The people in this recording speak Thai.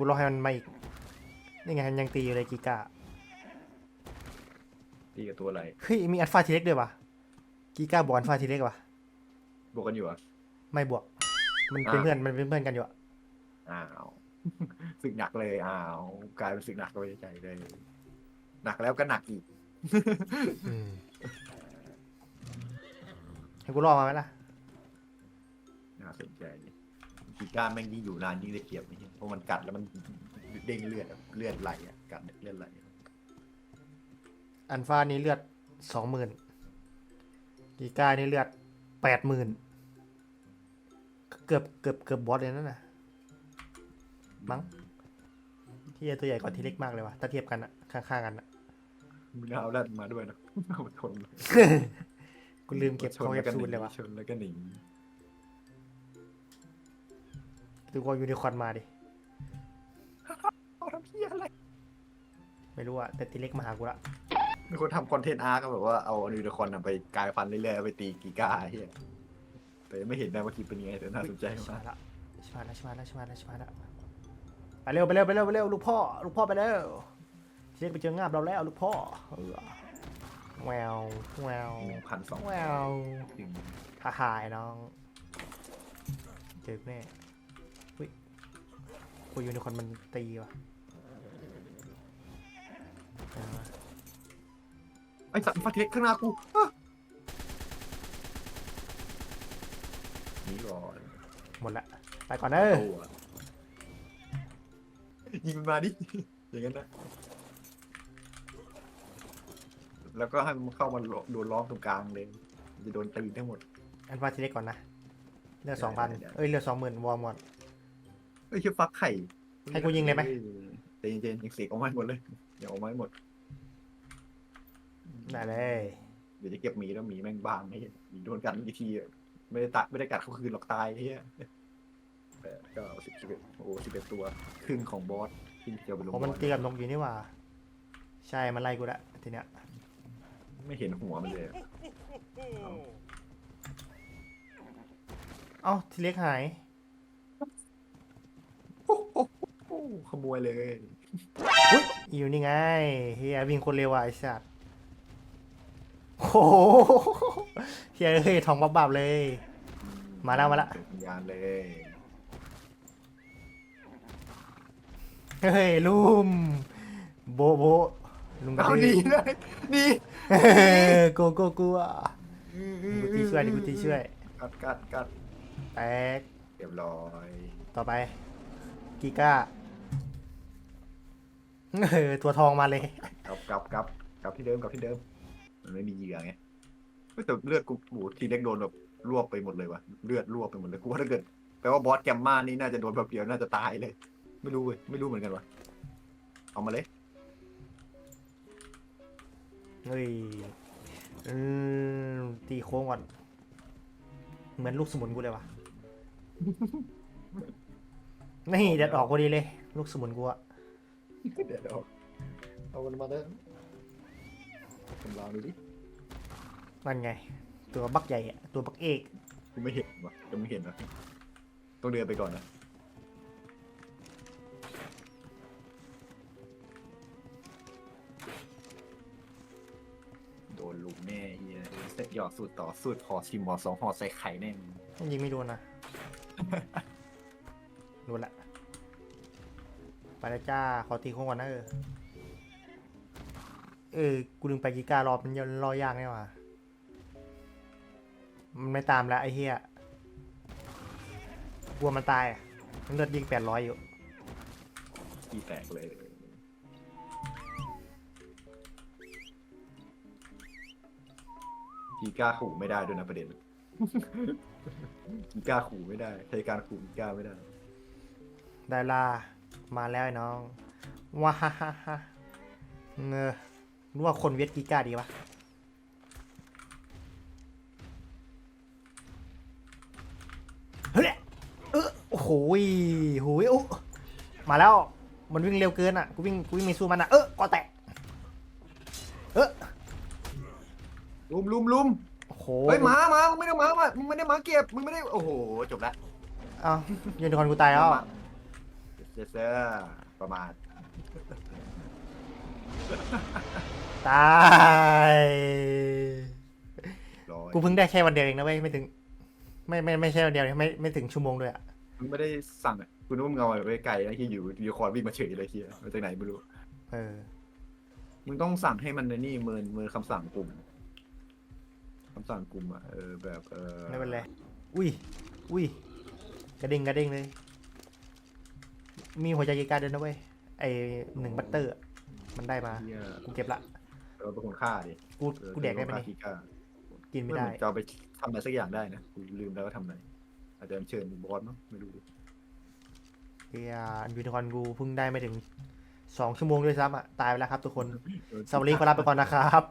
กูรอให้มันมาอีก นี่ไงมันยังตีอยู่เลยกีกาตีกับตัวอะไรเฮ้ยมีอัลฟาทีเล็กด้วยวะกีกาบวกอัลฟาทีเล็กวะบวกกันอยู่เหรอะ ไม่บวก มันเป็นอ้าวเพื่อนมันเป็นเพื่อนกันอยู่อะอ้าวสึกหนักเลยอ้าวกลายเป็นสึกหนักเลยใจเลยหนักแล้วก็หนักอีกอืมให้กูรอมาไหมล่ะน่าสนใจ กีก้าแม่งยิ่งอยู่นานยิ่งได้เปรียบนี่เพราะมันกัดแล้วมันเด้งเลือดอะเลือดไหลอะกัดเลือดไหลอัลฟานี่เลือดสองหมื่นกีกานี่เลือดแปดหมื่นเกือบเกือบเกือบบอสเลยนั่นน่ะมั้งที่ตัวใหญ่กว่าทีเล็กมากเลยวะถ้าเทียบกันอะข้างๆกันอะมึงเอาแรดมาด้วยนะเอามาชนกูลืมเก็บชเขานแคแล้วปก็หซูนีลเลยวะชนแล้วก็หนี ดูว่ายูนิคอร์นมาดิเอาทำเพี้ยอะไร ไม่รู้อะแต่ทีเล็กมาหากูละมีคนทำคอนเทนต์อาร์ก็แบบว่าเอาอนิคอนอะไปกลายพันธุ์เรื่อยๆเอาไปตีกีก้าเฮียแต่ยังไม่เห็นนะว่าคลิปเป็นยังไงแต่น่าสนใจชิมาบากยละชิบายละชิบายละชิบายละชิบายละไปเร็วไปเร็วไปเร็วไปเร็วลูกพ่อลูกพ่อไปเร็วทีเล็กไปเจองาบเราแล้วลูกพ่อเออแววแววหนึ่งพันสองแววถึงท้าหายน้อง เจอแน่ อุ้ยกูยูนิคอร์นมันตีว่ะเอามาไอสัตว์ฟัดเทคข้างหน้ากูอะหนีก่อนหมดละไปก่อนเด้อตัวยิงมันมาดิ อย่างนั้นนะ แล้วก็ให้มันเข้ามาโดนล้อมตรงกลางเลยมันจะโดนตีทั้งหมด อันว่าทีเล็กก่อนนะเลือดสองพันได้ได้เอ้ยเลือดสองหมื่นวอร์มหมด เอ้ยเชื่อฟักไข่ให้กูยิงเลยไหม เจนเจนยิงเสียงออกมาให้หมดเลยอย่าออกมาให้หมด ได้เลย เดี๋ยวจะเก็บหมีแล้วหมีแม่งบ้างไม่หมีโดนกัดกี่ทีอะไม่ได้ตัดไม่ได้กัดเขาคืนหรอกตายเฮียแปดเก้าสิบสิบเอ็ดโอ้สิบเอ็ดตัวครึ่งของบอสครึ่งเดียวไปลงผมบมันอสตีกับนกอยู่นี่หว่า ใช่มันไล่กูละทีเนี้ยไม่เห็นหัวมันเลยเอ้าทีเล็กหาย โอ้โห ขโมยเลยอยู่นี่ไงเฮียวิ่งคนเร็วอะไอ้สัตว์โอ้โหเฮียเฮ้ยทองบับบับเลย มาแล้วมาแล้วเป็นวิญญาณเลยเฮ้ยลุมโบโบลุงกระเอาดืดีอเลยนี่เฮ้ยโกโกกูอะกูตีช่วยดิกูตีช่วยกัดกัดกัดแตกเรียบร้อย ต่อไปกีก้า เออตัวทองมาเลยกลับกลับกลับกลับที่เดิมกลับที่เดิม มันไม่มีเหยื่อไงเฮ้ยแต่เลือดกูโหทีเล็กโดนแบบรวบไปหมดเลยว่ะเลือดรวบไปหมดเลยกูว่าถ้าเกิดแปลว่าบอสแกมมานี่น่าจะโดนแบบเดียวน่าจะตายเลย ไม่รู้เว้ยไม่รู้เหมือนกันว่ะเอามาเลยเฮ้ยอืมตีโค้งก่อน เหมือนลูกสมุนกูเลยว่ะนี่เด็ดออกพอดีเลย ลูกสมุนกูอะ เดี๋ยวเดี๋ยวเอามันมาเด้อทำลาวดูดินั่นไง ตัวบักใหญ่อะตัวบักเอกกูไม่เห็นว่ะยังไม่เห็นนะต้องเดินไปก่อนนะโดนลุมแน่เฮียเสร็จหยอดสูตรต่อสูตรห่อชิมห่อสองห่อใส่ไข่แน่มันยิงไม่โดนนะ ไปแล้วจ้า ขอตีโค้งก่อนนะเออ เออ กูลืมไปกีการอมันยังรอยากนี่หว่ามันไม่ตามแล้วไอ้เหี้ยกลัวมันตายอะมันเลือดยิงแปดร้อยอยู่ขี้แตกเลย กีก้าขู่ไม่ได้ด้วยนะประเด็น กีก้าขู่ไม่ได้ใช้การขู่กีก้าไม่ได้ ได้ลา มาแล้วไอ้น้อง ว้าฮ่าฮ่าฮ่าเงอรู้ว่าคนเวทกีการดีวะเฮ้ยเออโอ้โหยโหยโอ้มาแล้ว มันวิ่งเร็วเกินอะ กูวิ่ง กูวิ่งไม่สู้มันอะ เออก็แตะ เออลุมลุมลุมโอ้โหเฮ้ยหมาหมามึงไม่ได้หมามามึงไม่ได้หมาเก็บ มึงไม่ได้ โอ้โห จบละเอ้ายูนิคอร์นกูตายแล้ว แจเซอร์ประมาณตายร้อยกูเพิ่งได้แค่วันเดียวเองนะเว้ยไม่ถึง ไม่ไม่ไม่ใช่วันเดียวไม่ไม่ถึงชั่วโมงด้วยอะมึงไม่ได้สั่งอะกูนึกว่ามึงเอาไปไกลนะที่อยู่ยูคอร์วิ่งมาเฉยเลยเฮียมาจากไหนไม่รู้ เออ มึงต้องสั่งให้มันในนี่เมินเมินคำสั่งกลุ่มคำสั่งกลุ่มอะเออแบบเออไม่เป็นไร อุ้ย อุ้ย กระดิ่งกระดิ่งเลย มีหัวใจกีการเดินนะเว้ยไอหนึ่งบัตเตอร์อะมันได้มาเฮียกูเก็บละเราเป็นคนฆ่าดิกูเออกูแดกได้ไหมฆ่านี่ทีก้ากินไม่ไม่ได้ได้จะเอาไปทำอะไรสักอย่างได้นะกูลืมแล้วว่าทำอะไรอาจจะเชิญบอสมั้งไม่รู้ดิเฮียยูนิคอร์นกูเพิ่งได้ไม่ถึงสองชั่วโมงด้วยซ้ำอะตายไปแล้วครับทุกคนสวัสดีขอลาไปก่อนนะครับ